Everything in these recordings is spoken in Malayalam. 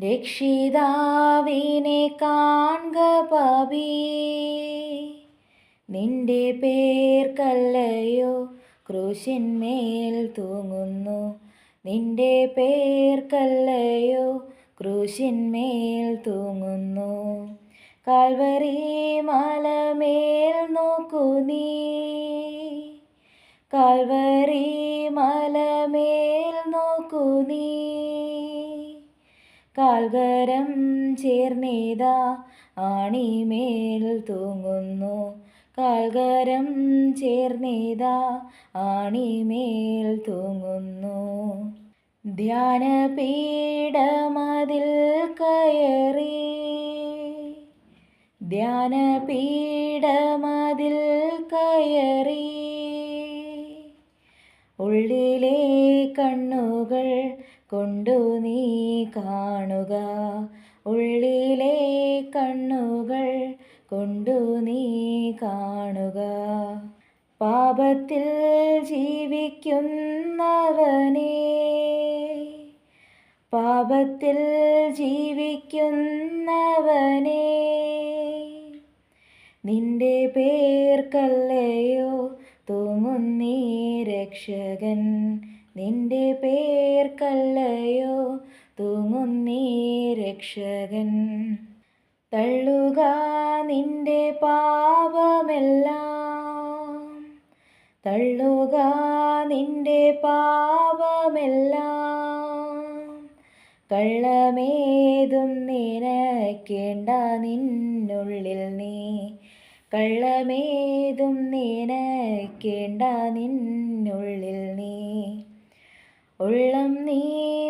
രക്ഷിതാവിനെ കാണുക പാപി നിന്റെ പേർക്കല്ലയോ ക്രൂശിന്മേൽ തൂങ്ങുന്നു. നിന്റെ പേർക്കല്ലയോ ക്രൂശിന്മേൽ തൂങ്ങുന്നു. കാൽവറി മലമേൽ നോക്കൂ നീ. കാൽവരി കാൽകരം ചേർന്നേതാ ആണിമേൽ തൂങ്ങുന്നു. കാൽകരം ചേർന്നേതാ ആണിമേൽ തൂങ്ങുന്നു. ധ്യാനപീഠമതിൽ കയറി ധ്യാനപീഠമതിൽ കയറി കൊണ്ടു നീ കാണുക. പാപത്തിൽ ജീവിക്കുന്നവനെ പാപത്തിൽ ജീവിക്കുന്നവനെ നിന്റെ പേർക്കല്ലയോ തൂങ്ങുന്നീ രക്ഷകൻ. നിന്റെ പേർക്കല്ലയോ തള്ളുക നിന്റെ പാപമെല്ലാം. തള്ളുക നിന്റെ പാപമെല്ലാം. കള്ളമേതും നിനക്കേണ്ട നിന്നുള്ളിൽ നീ. കള്ളമേതും നിനക്കേണ്ട നിന്നുള്ളിൽ നീ. ഉള്ളം നീ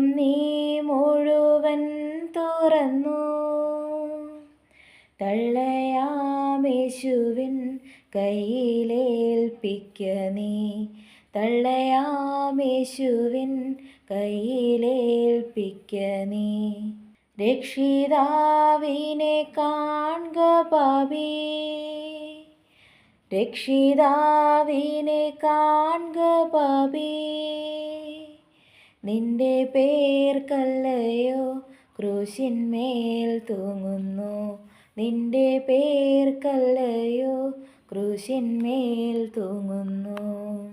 ഉള്ളം നീ മുഴുവൻ തുറന്നു. തള്ളയാമേശുവിൻ കയ്യിലേൽപ്പിക്ക നീ. തള്ളയാമേശുവിൻ കയ്യിലേൽപ്പിക്ക നീ. രക്ഷിതാവിനെ കാണുക പാപി. രക്ഷിതാവിനെ കാണുക പാപി. നിന്റെ പേർക്കല്ലയോ ക്രൂശിന്മേൽ തൂങ്ങുന്നു. നിന്റെ പേർക്കല്ലയോ ക്രൂശിന്മേൽ തൂങ്ങുന്നു.